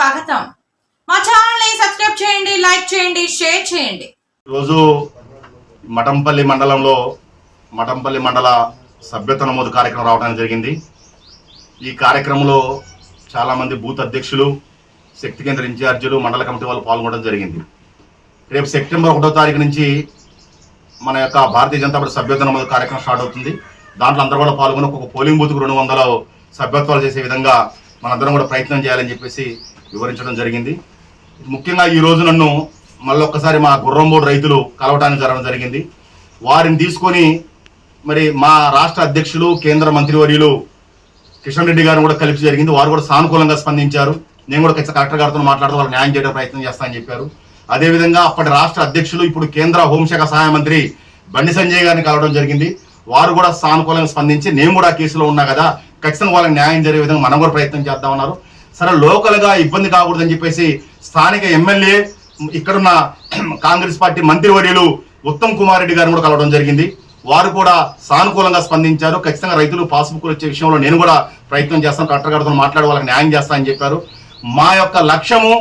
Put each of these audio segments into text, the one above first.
స్వాగతం. మా ఛానల్ని సబ్స్క్రైబ్ చేయండి లైక్ చేయండి షేర్ చేయండి. ఈరోజు మఠంపల్లి మండలంలో మఠంపల్లి మండల సభ్యత్వ నమోదు కార్యక్రమం రావడానికి జరిగింది. ఈ కార్యక్రమంలో చాలామంది బూత్ అధ్యక్షులు శక్తి కేంద్ర ఇన్ఛార్జీలు మండల కమిటీ వాళ్ళు పాల్గొనడం జరిగింది. రేపు సెప్టెంబర్ ఒకటో తారీఖు నుంచి మన యొక్క భారతీయ జనతా పార్టీ సభ్యత్వ నమోదు కార్యక్రమం స్టార్ట్ అవుతుంది. దాంట్లో అందరూ కూడా పాల్గొని ఒక పోలింగ్ బూత్కు రెండు వందల సభ్యత్వాలు చేసే విధంగా మనందరం కూడా ప్రయత్నం చేయాలని చెప్పేసి వివరించడం జరిగింది. ముఖ్యంగా ఈ రోజు నన్ను మళ్ళీ ఒక్కసారి మా గుర్రంబోడు రైతులు కలవడానికి జరగడం జరిగింది. వారిని తీసుకొని మరి మా రాష్ట్ర అధ్యక్షులు కేంద్ర మంత్రివర్యులు కిషన్ రెడ్డి గారిని కూడా కలిపి జరిగింది. వారు కూడా సానుకూలంగా స్పందించారు. నేను కూడా ఖచ్చితంగా కలెక్టర్ గారితో మాట్లాడుతూ వాళ్ళు న్యాయం చేయడం ప్రయత్నం చేస్తానని చెప్పారు. అదేవిధంగా అప్పటి రాష్ట్ర అధ్యక్షులు ఇప్పుడు కేంద్ర హోంశాఖ సహాయ మంత్రి బండి సంజయ్ గారిని కలవడం జరిగింది. వారు కూడా సానుకూలంగా స్పందించి నేను కూడా కేసులో ఉన్నా కదా ఖచ్చితంగా వాళ్ళకి న్యాయం జరిగే విధంగా మనం కూడా ప్రయత్నం చేద్దామన్నారు. సరే లోకల్గా ఇబ్బంది కాకూడదని చెప్పేసి స్థానిక ఎమ్మెల్యే ఇక్కడున్న కాంగ్రెస్ పార్టీ మంత్రివర్యులు ఉత్తమ్ కుమార్ రెడ్డి గారిని కూడా కలవడం జరిగింది. వారు కూడా సానుకూలంగా స్పందించారు. ఖచ్చితంగా రైతులు పాస్బుక్ వచ్చే విషయంలో నేను కూడా ప్రయత్నం చేస్తాను. కలెక్టర్ గారితో మాట్లాడి వాళ్ళకి న్యాయం చేస్తానని చెప్పారు. మా యొక్క లక్ష్యము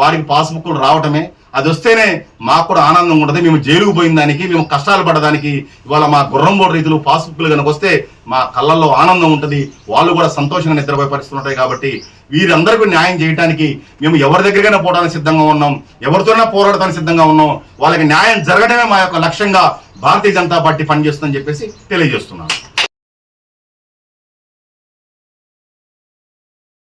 వారికి పాస్బుక్లు రావటమే. అది వస్తేనే మాకు కూడా ఆనందం ఉంటుంది. మేము జైలుకు పోయిన దానికి మేము కష్టాలు పడడానికి ఇవాళ మా గుర్రంబోడు రైతులు పాస్బుక్లు కనుక వస్తే మా కళ్ళల్లో ఆనందం ఉంటుంది. వాళ్ళు కూడా సంతోషంగా నిద్రపోయే పరిస్థితులు ఉంటాయి కాబట్టి వీరందరికీ న్యాయం చేయడానికి మేము ఎవరి దగ్గరికైనా పోవడానికి సిద్ధంగా ఉన్నాం. ఎవరితోనైనా పోరాడటానికి సిద్ధంగా ఉన్నాం. వాళ్ళకి న్యాయం జరగడమే మా యొక్క లక్ష్యంగా భారతీయ జనతా పార్టీ పనిచేస్తుందని చెప్పేసి తెలియజేస్తున్నాను.